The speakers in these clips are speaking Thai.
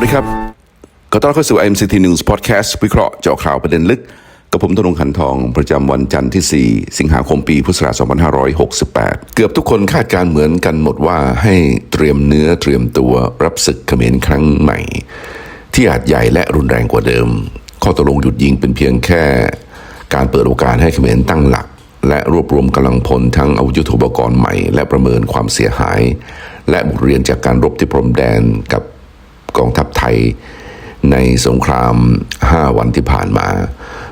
วัสดีครับ ขอต้อนรับเข้าสู่ IMCT News Podcast วิเคราะห์เจาะข่าวประเด็นลึก กับผมธนงขันทองประจำวันจันทร์ที่ 4 สิงหาคมปีพุทธศักราช2568 เกือบทุกคนคาดการเหมือนกันหมดว่าให้เตรียมเนื้อเตรียมตัวรับศึกเขมรครั้งใหม่ ที่อาจใหญ่และรุนแรงกว่าเดิม ข้อตกลงหยุดยิงเป็นเพียงแค่ การเปิดโอกาสให้เขมรตั้งหลัก และรวบรวมกำลังพลทั้งอาวุธยุทโธปกรณ์ใหม่ และประเมินความเสียหาย และบทเรียนจากการรบที่พรมแดนกับ กองทัพไทย ในสงคราม 5 วันที่ผ่านมา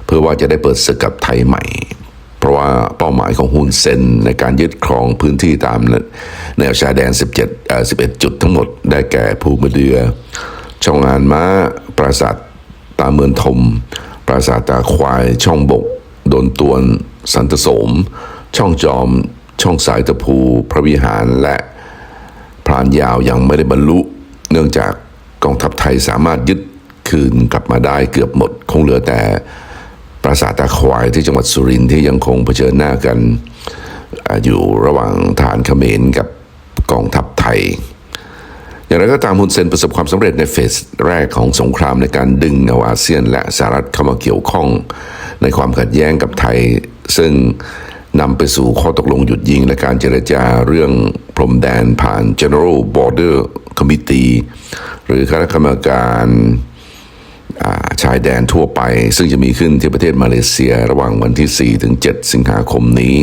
เพื่อว่าจะได้เปิดศึกกับไทยใหม่ เพราะว่าเป้าหมายของฮุนเซนในการยึดครองพื้นที่ตามแนวชายแดน 17เอ่อ11 จุดทั้งหมดได้แก่ภูมะเดือ ช่องงานม้า ปราสาทตาเมือนทม ปราสาทตาควาย ช่องบก โดนตวน สันตโสม ช่องจอม ช่องสายตะภู พระวิหารและพรานยาวยังไม่ได้บรรลุ เนื่องจาก กองทัพไทยสามารถยึดคืนกลับมาได้เกือบหมด คงเหลือแต่ปราสาทตาควายที่จังหวัดสุรินทร์ที่ยังคงเผชิญหน้ากันอยู่ระหว่างฐานเขมรกับกองทัพไทย อย่างไรก็ตามฮุนเซนประสบความสำเร็จในเฟสแรกของสงครามในการดึงแนวอาเซียนและสหรัฐเข้ามาเกี่ยวข้องในความขัดแย้งกับไทย ซึ่ง นำไปสู่ข้อตกลงหยุดยิงและการเจรจาเรื่องพรมแดนผ่าน General Border Committee หรือคณะกรรมการาชายแดนทั่วไป ซึ่งจะมีขึ้นที่ประเทศมาเลเซียระหว่างวันที่ 4 ถึง 7 สิงหาคมนี้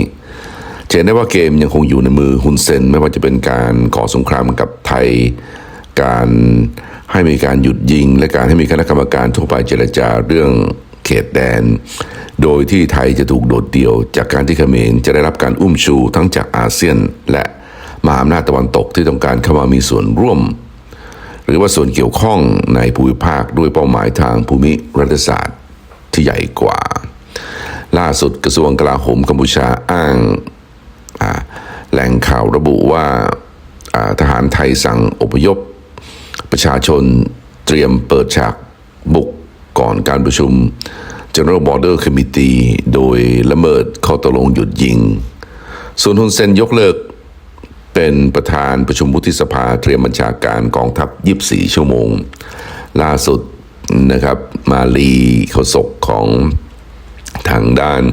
เห็นได้ว่าเกมยังคงอยู่ในมือฮุนเซน ไม่ว่าจะเป็นการก่อสงครามกับไทย การให้มีการหยุดยิง และการให้มีคณะกรรมการทั่วไปเจรจาเรื่อง เขตแดน โดยที่ไทยจะถูกโดดเดี่ยว จากการที่เขมรจะได้รับการอุ้มชูทั้งจากอาเซียน และมหาอำนาจตะวันตกที่ต้องการเข้ามามีส่วนร่วม หรือว่าส่วนเกี่ยวข้องในภูมิภาคด้วยเป้าหมายทางภูมิรัฐศาสตร์ที่ใหญ่กว่า ล่าสุดกระทรวงกลาโหมกัมพูชาอ้างแหล่งข่าวระบุว่าอ่าทหารไทยสั่งอพยพ ประชาชนเตรียมเปิดฉากบุก ก่อนการประชุม General Border Committee โดยละเมิดข้อตกลงหยุดยิง ส่วนฮุนเซนยกเลิก เป็นประธานประชุมวุฒิสภาเตรียมบัญชาการกองทัพ 24 ชั่วโมง ล่าสุดนะครับมาลีโฆษกของทางด้าน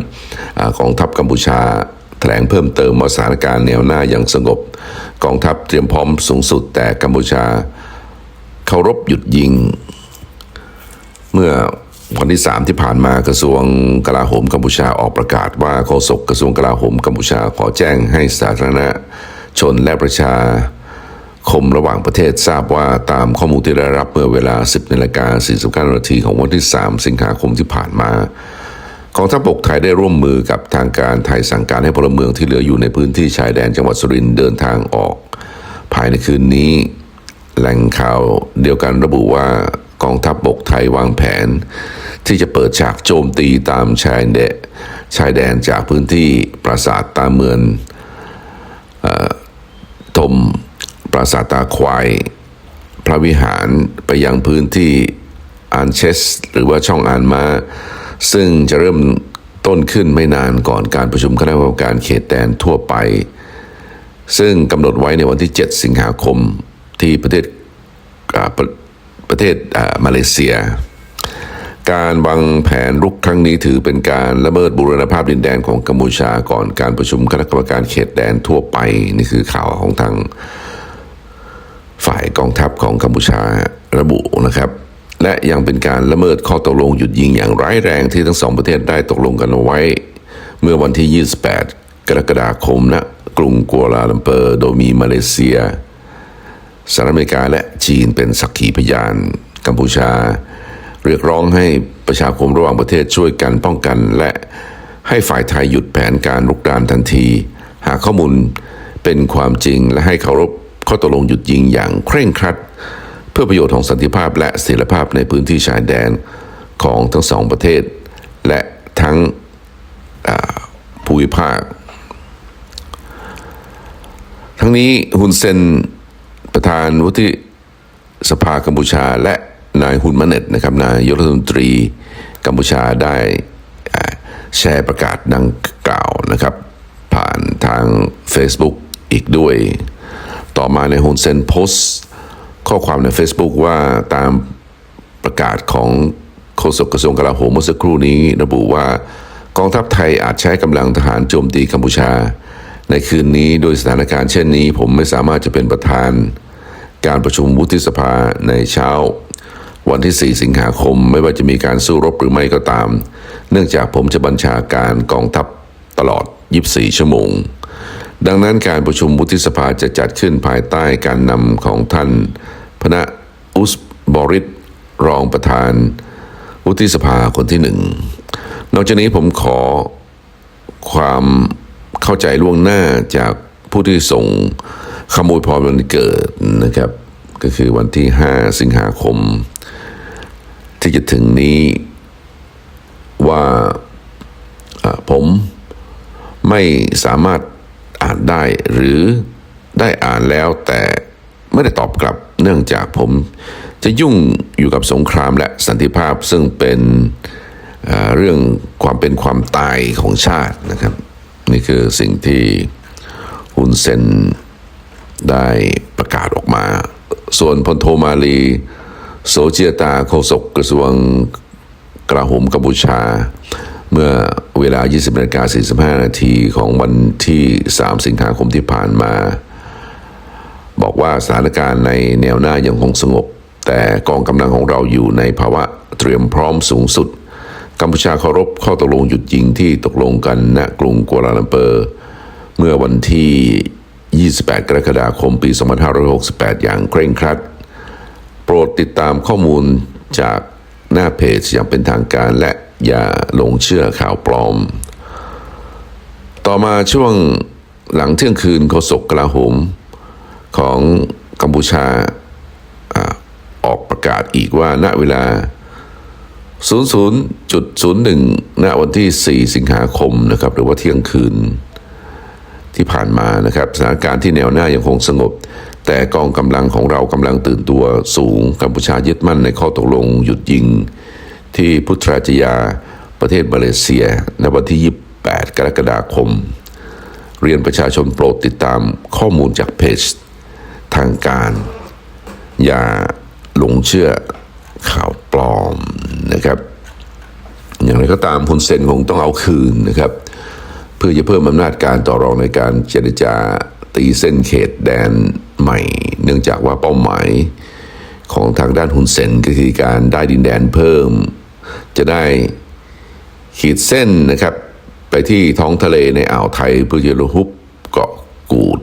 อากองทัพกัมพูชาแถลงเพิ่มเติมว่าสถานการณ์แนวหน้ายังสงบ กองทัพเตรียมพร้อมสูงสุดแต่กัมพูชา เคารพหยุดยิง เมื่อวันที่ 3 ที่ผ่านมากระทรวงกลาโหมกัมพูชาออกประกาศว่าโฆษกกระทรวงกลาโหมกัมพูชาขอแจ้งให้สาธารณชนและประชาคมระหว่างประเทศทราบว่าตามข้อมูลที่ได้รับเมื่อเวลา 10นาฬิกา49นาทีของวันที่ 3 สิงหาคมที่ผ่านมากองทัพบกไทยได้ร่วมมือกับทางการไทยสั่งการให้พลเมืองที่เหลืออยู่ในพื้นที่ชายแดนจังหวัดสุรินทร์เดินทางออก ภายในคืนนี้ แหล่งข่าวเดียวกันระบุว่า กองทัพบกไทยวางแผน ที่จะเปิดฉากโจมตีตามชายแดนชายแดนจากพื้นที่ปราสาทตาเมือนทมปราสาทตาควาย พระวิหารไปยังพื้นที่อานเชส หรือว่าช่องอานมา ซึ่งจะเริ่มต้นขึ้นไม่นานก่อนการประชุมคณะกรรมการเขตแดนทั่วไป ซึ่งกำหนดไว้ในวันที่ 7 สิงหาคมที่ประเทศ ประเทศมาเลเซีย การวางแผนรุกครั้งนี้ถือเป็นการละเมิดบูรณภาพดินแดนของกัมพูชาก่อนการประชุมคณะกรรมการเขตแดนทั่วไป นี่คือข่าวของทางฝ่ายกองทัพของกัมพูชาระบุนะครับและยังเป็นการละเมิดข้อตกลงหยุดยิงอย่างร้ายแรงที่ทั้งสองประเทศได้ตกลงกันไว้ เมื่อวันที่ 28 กรกฎาคมณกรุงกัวลาลัมเปอร์ โดยมีมาเลเซีย สหรัฐอเมริกาและจีนเป็นสักขีพยาน กัมพูชา เรียกร้องให้ประชาคมระหว่างประเทศช่วยกันป้องกัน และให้ฝ่ายไทยหยุดแผนการรุกรานทันที หากข้อมูลเป็นความจริงและให้เคารพข้อตกลงหยุดยิงอย่างเคร่งครัด เพื่อประโยชน์ของสันติภาพและเสถียรภาพในพื้นที่ชายแดนของทั้งสองประเทศ และทั้งภูมิภาค ทั้งนี้ฮุนเซน ประธานวุฒิสภากัมพูชา และนายฮุนมาเน็ตนะครับนายกรัฐมนตรีกัมพูชาได้แชร์ประกาศดังกล่าวนะครับ ผ่านทาง Facebook อีกด้วย ต่อมาในฮุนเซนโพสต์ข้อความใน Facebook ว่าตามประกาศของโฆษกกระทรวงกลาโหมเมื่อสักครู่นี้ระบุว่ากองทัพไทยอาจใช้กำลังทหารโจมตีกัมพูชา ในคืนนี้โดยสถานการณ์เช่นนี้ ผมไม่สามารถจะเป็นประธาน การประชุมวุฒิสภาในเช้า วันที่ 4 สิงหาคมไม่ว่าจะมีการสู้รบหรือไม่ก็ตาม เนื่องจากผมจะบัญชาการกองทัพตลอด 24 ชั่วโมง ดังนั้นการประชุมวุฒิสภาจะจัดขึ้นภายใต้การนำของท่านพนะอุสบอริตรองประธาน วุฒิสภาคนที่หนึ่ง นอกจากนี้ผมขอความเข้าใจล่วงหน้าจากผู้ที่ส่ง ขโมยพรวันเกิดนะครับ ก็คือวันที่ 5 สิงหาคม ที่จะถึงนี้ว่าผมไม่สามารถอ่านได้หรือได้อ่านแล้วแต่ไม่ได้ตอบกลับเนื่องจากผมจะยุ่งอยู่กับสงครามและสันติภาพซึ่งเป็นเรื่องความเป็นความตายของชาตินะครับ นี่คือสิ่งที่ฮุนเซน ได้ประกาศออกมา ส่วนพลโทมาลีโซเจียตาโฆษกกระทรวงกลาโหมกัมพูชา เมื่อเวลา 20นาฬิกา45 นาทีของวันที่ 3 สิงหาคมที่ผ่านมา บอกว่าสถานการณ์ในแนวหน้ายังคงสงบ แต่กองกำลังของเราอยู่ในภาวะเตรียมพร้อมสูงสุดกัมพูชาเคารพข้อตกลงหยุดยิงที่ตกลงกันณกรุงกัวลาลัมเปอร์ เมื่อวันที่ 28 กรกฎาคม ปี 2568 อย่างเคร่งครัด โปรดติดตามข้อมูลจากหน้าเพจอย่างเป็นทางการและอย่าหลงเชื่อข่าวปลอม ต่อมาช่วงหลังเที่ยงคืนโฆษกกลาโหมของกัมพูชาออกประกาศอีกว่าณเวลา 00.01 ณวันที่ 4 สิงหาคมนะครับหรือว่าเที่ยงคืน ที่ผ่านมานะครับสถานการณ์ที่แนวหน้ายังคงสงบ แต่กองกำลังของเรากำลังตื่นตัวสูงกัมพูชายึดมั่นในข้อตกลงหยุดยิง ที่พุทธราชยาประเทศมาเลเซียในวันที่ 28 กรกฎาคม เรียนประชาชนโปรดติดตามข้อมูลจากเพจทางการ อย่าหลงเชื่อข่าวปลอมนะครับ อย่างไรก็ตามพุนเซนคงต้องเอาคืนนะครับ เพื่อจะเพิ่มอำนาจการต่อรองในการเจรจาตีเส้นเขตแดนใหม่ เนื่องจากว่าเป้าหมายของทางด้านฮุนเซนก็คือการได้ดินแดนเพิ่ม จะได้ขีดเส้นนะครับ ไปที่ท้องทะเลในอ่าวไทยเพื่อจะรุบเกาะกูด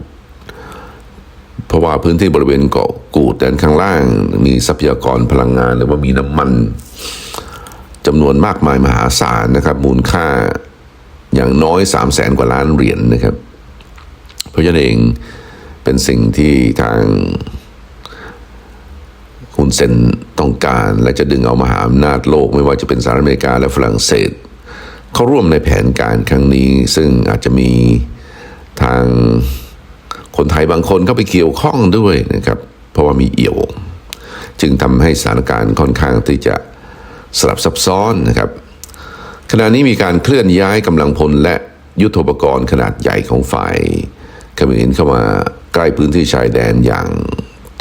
เพราะว่าพื้นที่บริเวณเกาะกูดด้านข้างล่าง มีทรัพยากรพลังงานหรือว่ามีน้ำมันจำนวนมากมายมหาศาลนะครับ มูลค่า อย่างน้อย3 0 0แสนกว่าล้านเหรียญนนะครับ เพราะฉะนั้นเองเป็นสิ่งที่ทางฮุนเซนต้องการและจะดึงเอามาหาอำนาจโลกไม่ว่าจะเป็นสหรัฐอเมริกาและฝรั่งเศส เข้าร่วมในแผนการครั้งนี้ ซึ่งอาจจะมีทางคนไทยบางคนเข้าไปเกี่ยวข้องด้วยนะครับ เพราะว่ามีเอี่ยว จึงทำให้สถานการณ์ค่อนข้างที่จะสลับซับซ้อนนะครับ ขณะนี้มีการเคลื่อนย้ายกำลังพลและยุทโธปกรณ์ขนาดใหญ่ของฝ่ายเขมรเข้ามาใกล้พื้นที่ชายแดนอย่าง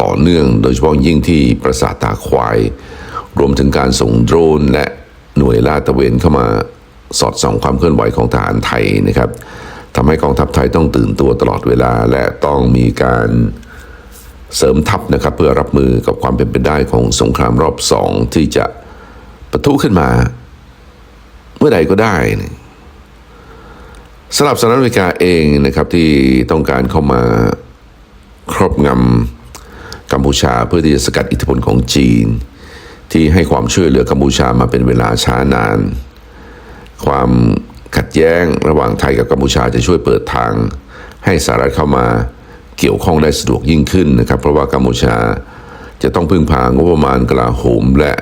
ต่อเนื่อง โดยเฉพาะยิ่งที่ปราสาทตาควาย รวมถึงการส่งโดรนและหน่วยลาดตระเวนเข้ามาสอดส่องความเคลื่อนไหวของทหารไทยนะครับทำให้กองทัพไทยต้องตื่นตัวตลอดเวลาและต้องมีการเสริมทัพนะครับเพื่อรับมือกับความเป็นไปได้ของสงครามรอบสองที่จะปะทุขึ้นมา เมื่อใดก็ได้นะสำหรับสหรัฐอเมริกาเองนะครับที่ต้องการเข้ามาครอบงำกัมพูชาเพื่อที่จะสกัดอิทธิพลของจีน ที่ให้ความช่วยเหลือกัมพูชามาเป็นเวลาช้านาน ความขัดแย้งระหว่างไทยกับกัมพูชาจะช่วยเปิดทาง ให้สหรัฐเข้ามาเกี่ยวข้องได้สะดวกยิ่งขึ้นนะครับ เพราะว่ากัมพูชาจะต้องพึ่งพางบประมาณกลาโหมและ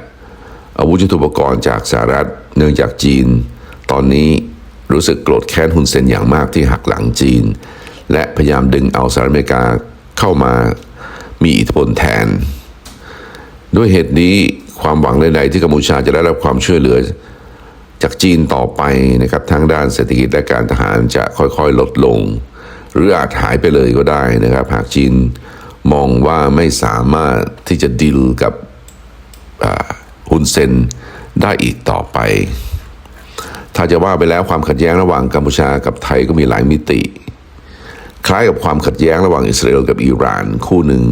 อาวุธยุทโธปกรณ์จากสหรัฐเนื่องจากจีน ตอนนี้รู้สึกโกรธแค้นฮุนเซนอย่างมากที่หักหลังจีน และพยายามดึงเอาสหรัฐอเมริกาเข้ามามีอิทธิพลแทน ด้วยเหตุนี้ความหวังใดๆที่กัมพูชาจะได้รับความช่วยเหลือ จากจีนต่อไปนะครับทั้งด้านเศรษฐกิจและการทหารจะค่อยๆลดลง หรืออาจหายไปเลยก็ได้นะครับ หากจีนมองว่าไม่สามารถที่จะดิลกับุนเซนได้อีกต่อไป ถ้าจะว่าไปแล้วความขัดแย้งระหว่างกัมพูชากับไทยก็มีหลายมิติ คล้ายกับความขัดแย้งระหว่างอิสราเอลกับอิหร่านคู่หนึ่ง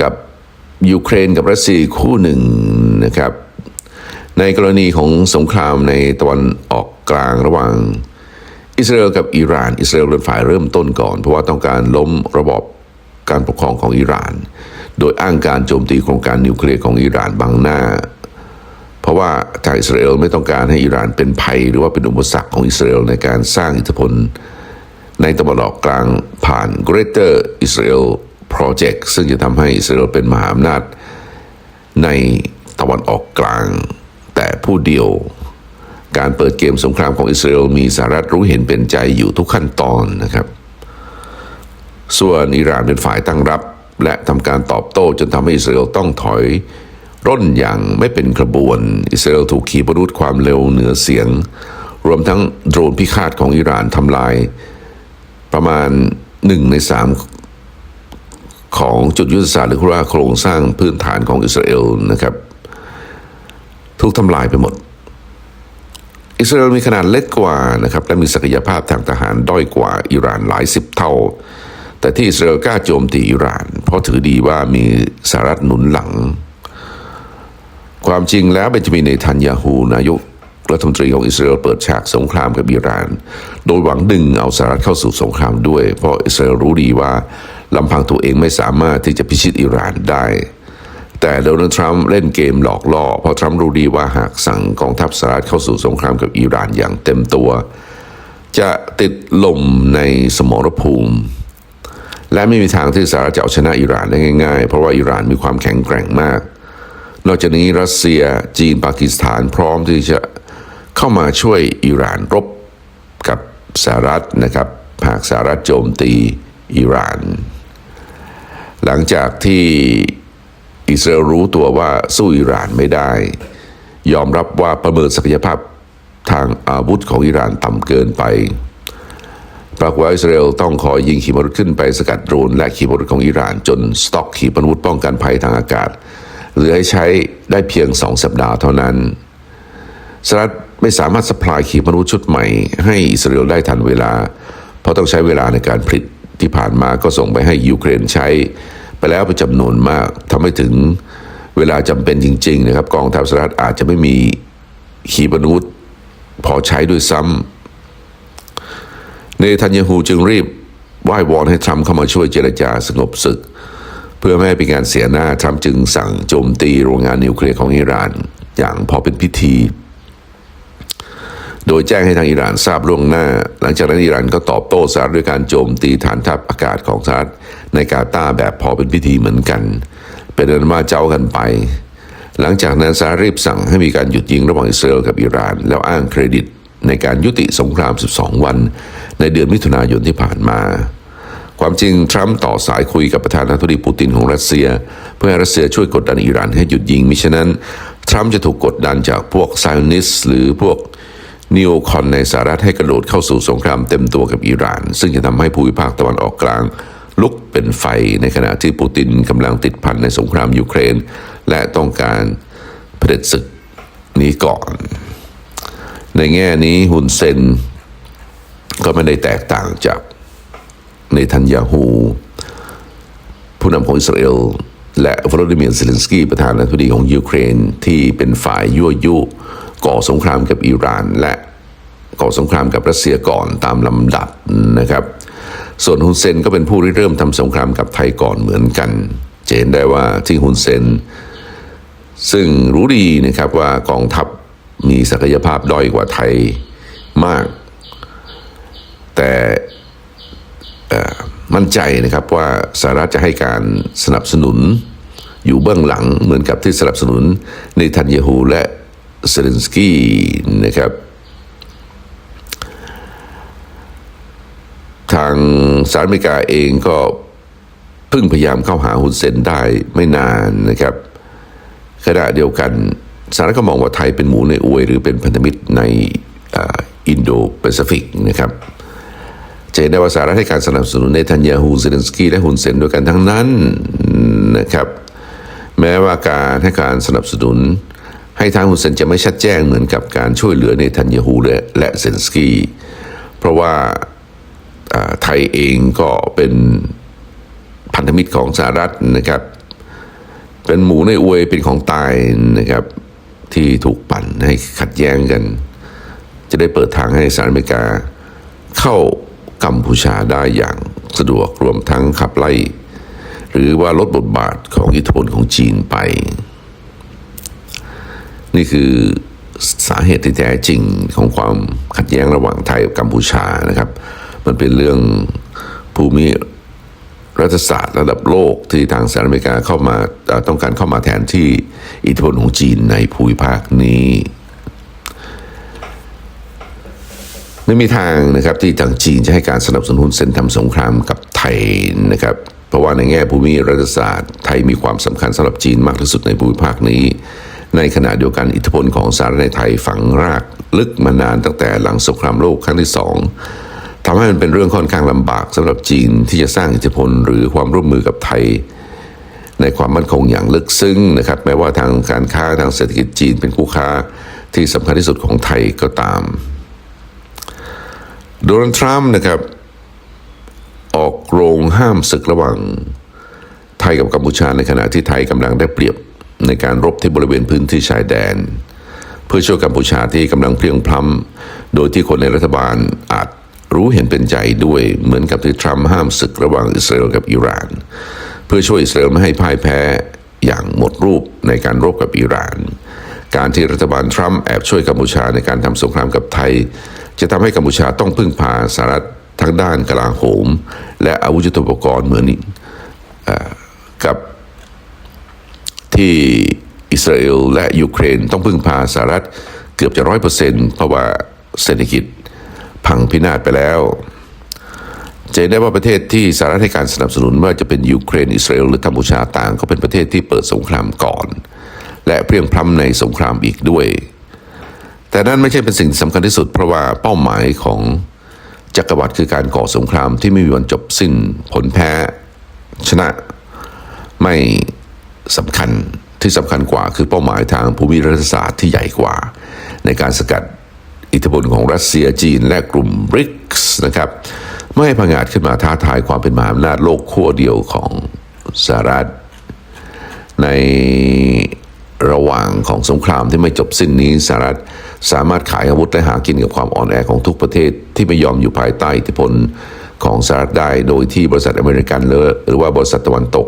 กับยูเครนกับรัสเซียคู่หนึ่งนะครับ ในกรณีของสงครามในตะวันออกกลางระหว่างอิสราเอลกับอิหร่าน อิสราเอลเป็นฝ่ายเริ่มต้นก่อน เพราะว่าต้องการล้มระบอบการปกครองของอิหร่าน โดยอ้างการโจมตีโครงการนิวเคลียร์ของอิหร่านบังหน้า เพราะว่าทางอิสราเอลไม่ต้องการให้อิหร่านเป็นภัย หรือว่าเป็นอุปสรรคของอิสราเอลในการสร้างอิทธิพล ในตะวันออกกลางผ่าน Greater Israel Project ซึ่งจะทำให้อิสราเอลเป็นมหาอำนาจ ในตะวันออกกลาง แต่ผู้เดียวการเปิดเกมสงครามของอิสราเอลมีสหรัฐรู้เห็นเป็นใจอยู่ทุกขั้นตอนนะครับ ส่วนอิหร่านเป็นฝ่ายตั้งรับ และทำการตอบโต้จนทำให้อิสราเอลต้องถอยร่นอย่างไม่เป็นกระบวน อิสราเอลถูกขีปนาวุธความเร็วเหนือเสียง รวมทั้งโดรนพิฆาตของอิหร่านทำลาย ประมาณหนึ่งในสามของจุดยุทธศาสตร์หรือว่าโครงสร้างพื้นฐานของอิสราเอลนะครับถูกทำลายไปหมด อิสราเอลมีขนาดเล็กกว่านะครับและมีศักยภาพทางทหารด้อยกว่าอิหร่านหลายสิบเท่า แต่ที่อิสราเอลกล้าโจมตีอิหร่าน เพราะถือดีว่ามีสหรัฐหนุนหลัง ความจริงแล้วเบนจามินเนทันยาฮูนายกรัฐมนตรีของอิสราเอลเปิดฉากสงครามกับอิหร่าน โดยหวังดึงเอาสหรัฐเข้าสู่สงครามด้วย เพราะอิสราเอลรู้ดีว่าลำพังตัวเองไม่สามารถที่จะพิชิตอิหร่านได้ แต่โดนัลด์ทรัมป์เล่นเกมหลอกล่อ เพราะทรัมป์รู้ดีว่าหากสั่งกองทัพสหรัฐเข้าสู่สงครามกับอิหร่านอย่างเต็มตัว จะติดลมในสมรภูมิ และไม่มีทางที่สหรัฐจะเอาชนะอิหร่านได้ง่ายๆ เพราะว่าอิหร่านมีความแข็งแกร่งมาก นอกจากนี้รัสเซียจีนปากีสถานพร้อมที่จะเข้ามาช่วยอิหร่านรบกับสหรัฐนะครับหากสหรัฐโจมตีอิหร่าน หลังจากที่อิสราเอลรู้ตัวว่าสู้อิหร่านไม่ได้ ยอมรับว่าประเมินศักยภาพทางอาวุธของอิหร่านต่ำเกินไป ปรากฏว่าอิสราเอลต้องคอยยิงขีปนาวุธขึ้นไปสกัดโดรนและขีปนาวุธของอิหร่าน จนสต็อกขีปนาวุธป้องกันภัยทางอากาศเหลือให้ใช้ได้เพียงสองสัปดาห์เท่านั้นสหรัฐไม่สามารถสปายขีปนาวุธชุดใหม่ให้อิสราเอลได้ทันเวลา เพราะต้องใช้เวลาในการผลิตที่ผ่านมาก็ส่งไปให้ยูเครนใช้ ไปแล้วเป็นจำนวนมากทำให้ถึงเวลาจำเป็นจริง ๆ นะครับ กองทัพสหรัฐอาจจะไม่มีขีปนาวุธพอใช้ด้วยซ้ำ เนทันยาฮูจึงรีบไหว้วอนให้ทรัมป์เข้ามาช่วยเจรจาสงบศึก เพื่อไม่ให้เป็นการเสียหน้า ทรัมป์จึงสั่งโจมตีโรงงานนิวเคลียร์ของอิหร่าน อย่างพอเป็นพิธี โดยแจ้งให้ทางอิหร่านทราบล่วงหน้า หลังจากนั้นอิหร่านก็ตอบโต้สหรัฐด้วยการโจมตีฐานทัพอากาศของสหรัฐในกาตาร์แบบพอเป็นพิธีเหมือนกัน เป็นอันว่าเจ้ากันไป หลังจากนั้นสหรัฐรีบสั่งให้มีการหยุดยิงระหว่างอิสราเอลกับอิหร่าน แล้วอ้างเครดิตในการยุติสงคราม 12 วัน ในเดือนมิถุนายนที่ผ่านมา ความจริง ทรัมป์ต่อสายคุยกับประธานาธิบดีปูตินของรัสเซีย เพื่อให้รัสเซียช่วยกดดันอิหร่านให้หยุดยิงมิฉะนั้น ทรัมป์จะถูกกดดันจากพวกไซอนิสหรือพวกนิโอคอนในสหรัฐให้กระโดดเข้าสู่สงครามเต็มตัวกับอิหร่าน ซึ่งจะทำให้ภูมิภาคตะวันออกกลาง ลุกเป็นไฟในขณะที่ปูตินกำลังติดพันในสงครามยูเครน และต้องการเผด็จศึกนี้ก่อน ในแง่นี้ฮุนเซน ก็ไม่ได้แตกต่างจากเนทันยาฮูผู้นำของอิสราเอลและวลาดิเมียร์เซเลนสกี้ประธานาธิบดีของยูเครนที่เป็นฝ่ายยั่วยุ ก่อสงครามกับอิหร่าน และก่อสงครามกับรัสเซียก่อนตามลำดับนะครับ ส่วนฮุนเซนก็เป็นผู้ริเริ่มทำสงครามกับไทยก่อนเหมือนกันจะเห็นได้ว่าที่ฮุนเซน ซึ่งรู้ดีนะครับว่ากองทัพมีศักยภาพด้อยกว่าไทยมาก แต่มั่นใจนะครับว่าสหรัฐจะให้การสนับสนุนอยู่เบื้องหลังเหมือนกับที่สนับสนุนเนทันยาฮูและเซเลนสกี้นะครับ ทางสหรัฐอเมริกาเองก็เพิ่งพยายามเข้าหาฮุนเซนได้ไม่นานนะครับขณะเดียวกันสหรัฐก็มองว่าไทยเป็นหมูในอวยหรือเป็นพันธมิตรในอินโดแปซิฟิกนะครับ จะเห็นได้ว่าสหรัฐให้การสนับสนุนเนทันยาฮูเซเลนสกี้และฮุนเซนด้วยกันทั้งนั้นนะครับ แม้ว่าการให้การสนับสนุน ให้ทางฮุนเซนจะไม่ชัดแจ้งเหมือนกับการช่วยเหลือเนทันยาฮูและและเซเลนสกี้เพราะว่าไทยเองก็เป็นพันธมิตรของสหรัฐนะครับ เป็นหมูในอวยเป็นของตายนะครับที่ถูกปั่นให้ขัดแย้งกัน จะได้เปิดทางให้สหรัฐอเมริกาเข้า กัมพูชาได้อย่างสะดวกรวมทั้งขับไล่ หรือว่าลดบทบาทของอิทธิพลของจีนไป นี่คือสาเหตุที่แท้จริงของความขัดแย้งระหว่างไทยกับกัมพูชานะครับ มันเป็นเรื่องภูมิรัฐศาสตร์ระดับโลกที่ทางสหรัฐอเมริกาเข้ามาต้องการเข้ามาแทนที่อิทธิพลของจีนในภูมิภาคนี้ ไม่มีทางนะครับที่ทางจีนจะให้การสนับสนุนเส้นทำสงครามกับไทยนะครับเพราะว่าในแง่ภูมิรัฐศาสตร์ ไทยมีความสำคัญสำหรับจีนมากที่สุดในภูมิภาคนี้ ในขณะเดียวกันอิทธิพลของสหรัฐในไทยฝังรากลึกมานานตั้งแต่หลังสงครามโลกครั้งที่สองทำให้มันเป็นเรื่องค่อนข้างลำบากสำหรับจีนที่จะสร้างอิทธิพลหรือความร่วมมือกับไทย ในความมั่นคงอย่างลึกซึ้งนะครับแม้ว่าทางการค้าทางเศรษฐกิจจีนเป็นคู่ค้าที่สำคัญที่สุดของไทยก็ตาม โดนัลด์ทรัมป์นะครับ ออกโรงห้ามศึกระหว่างไทยกับกัมพูชาในขณะที่ไทยกำลังได้เปรียบในการรบที่บริเวณพื้นที่ชายแดน เพื่อช่วยกัมพูชาที่กำลังเพลียงพล้ำโดยที่คนในรัฐบาลอาจรู้เห็นเป็นใจด้วยเหมือนกับที่ทรัมป์ห้ามศึกระหว่างอิสราเอลกับอิหร่าน เพื่อช่วยอิสราเอลไม่ให้พ่ายแพ้อย่างหมดรูปในการรบกับอิหร่าน การที่รัฐบาลทรัมป์แอบช่วยกัมพูชาในการทำสงครามกับไทย จะทำให้กัมพูชาต้องพึ่งพาสหรัฐทั้งด้านกลาโหม และอาวุธยุทโธปกรณ์เหมือนอกับที่อิสราเอลและยูเครนต้องพึ่งพาสหรัฐเกือบจะร้อยเปอร์เซ็นต์เพราะว่าเศรษฐกิจพังพินาศไปแล้วจะเห็นได้ว่าประเทศที่สหรัฐให้การสนับสนุนว่าจะเป็นยูเครนอิสราเอลหรือกัมพูชาต่าง ก็เป็นประเทศที่เปิดสงครามก่อน และเพรียงพล้ำในสงครามอีกด้วย แต่นั่นไม่ใช่เป็นสิ่งสำคัญที่สุดเพราะว่าเป้าหมายของจักรวรรดิคือการก่อสงครามที่ไม่มีวันจบสิ้นผลแพ้ ชนะไม่สำคัญที่สำคัญกว่าคือเป้าหมายทางภูมิรัฐศาสตร์ที่ใหญ่กว่า ในการสกัดอิทธิพลของรัสเซียจีนและกลุ่มบริกส์นะครับไม่ให้พังอาจขึ้นมาท้าทายความเป็นมหาอำนาจโลกขั้วเดียวของสหรัฐใน ระหว่างของสงครามที่ไม่จบสิ้นนี้สหรัฐสามารถขายอาวุธและหากินกับความอ่อนแอของทุกประเทศที่ไม่ยอมอยู่ภายใต้อิทธิพลของสหรัฐได้โดยที่บริษัทอเมริกันหรือว่าบริษัทตะวันตก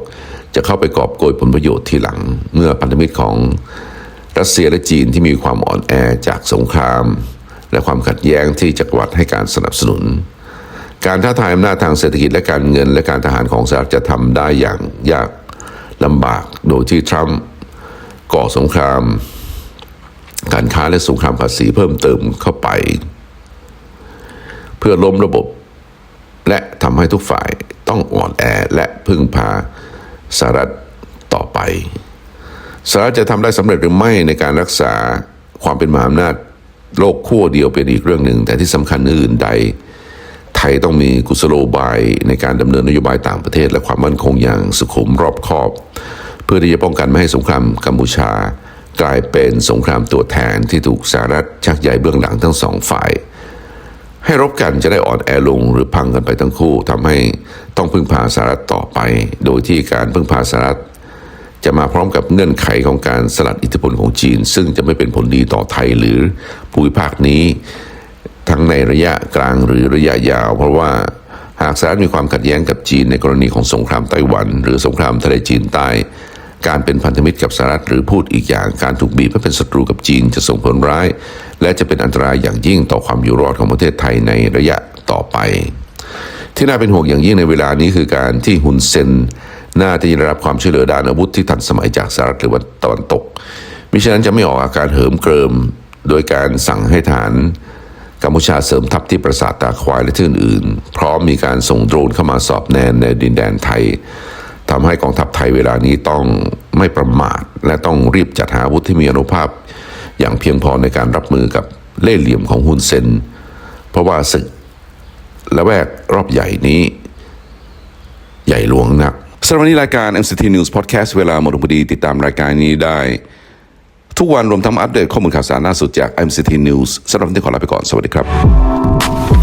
จะเข้าไปกอบโกยผลประโยชน์ทีหลัง เมื่อพันธมิตรของรัสเซียและจีนที่มีความอ่อนแอจากสงคราม และความขัดแย้งที่จักรวรรดิให้การสนับสนุน การท้าทายอำนาจทางเศรษฐกิจและการเงินและการทหารของสหรัฐจะทำได้อย่างยากลำบากโดยที่ทรัมป์ ก่อสงคราม การค้าและสงครามภาษีเพิ่มเติมเข้าไป เพื่อล้มระบบ และทำให้ทุกฝ่ายต้องอ่อนแอและพึ่งพาสหรัฐต่อไปสหรัฐจะทำได้สำเร็จหรือไม่ในการรักษาความเป็นมหาอำนาจโลกขั้วเดียวเป็นอีกเรื่องหนึ่ง แต่ที่สำคัญอื่นใด ไทยต้องมีกุศโลบายในการดำเนินนโยบายต่างประเทศ และความมั่นคงอย่างสุขุมรอบคอบ เพื่อที่จะป้องกันไม่ให้สงครามกัมพูชา กลายเป็นสงครามตัวแทนที่ถูกสหรัฐชักใยเบื้องหลังทั้งสองฝ่าย ให้รบกันจะได้อ่อนแอลงหรือพังกันไปทั้งคู่ทำให้ต้องพึ่งพาสหรัฐต่อไป โดยที่การพึ่งพาสหรัฐจะมาพร้อมกับเงื่อนไขของการสลัดอิทธิพลของจีน ซึ่งจะไม่เป็นผลดีต่อไทยหรือภูมิภาคนี้ ทั้งในระยะกลางหรือระยะยาว เพราะว่าหากสหรัฐมีความขัดแย้งกับจีนในกรณีของสงครามไต้หวัน หรือสงครามทะเลจีนใต้ การเป็นพันธมิตรกับสหรัฐหรือพูดอีกอย่างการถูกบีบให้เป็นศัตรูกับจีนจะส่งผลร้าย และจะเป็นอันตรายอย่างยิ่งต่อความอยู่รอดของประเทศไทยในระยะต่อไป ที่น่าเป็นห่วงอย่างยิ่งในเวลานี้คือการที่ฮุนเซนน่าจะได้รับความช่วยเหลือด้านอาวุธที่ทันสมัยจากสหรัฐหรือว่าตะวันตกมิฉะนั้นจะไม่ออกอาการเหิมเกริม โดยการสั่งให้ฐานกัมพูชาเสริมทัพที่ปราสาทตาควายและที่อื่นๆพร้อมมีการส่งโดรนเข้ามาสอบแนนในดินแดนไทย ทำให้กองทัพไทยเวลานี้ต้องไม่ประมาท และต้องรีบจัดหาอาวุธที่มีอนุภาพ อย่างเพียงพอในการรับมือกับเล่ห์เหลี่ยมของฮุนเซน เพราะว่าศึกและแวกรอบใหญ่นี้ ใหญ่หลวงนักสำหรับวันนี้รายการ MCT News Podcast เวลาหมดลงพอดีติดตามรายการนี้ได้ ทุกวันรวมทั้งอัปเดตข้อมูลข่าวสารล่าสุดจาก MCT News สำหรับวันนี้ขอลาไปก่อน สวัสดีครับ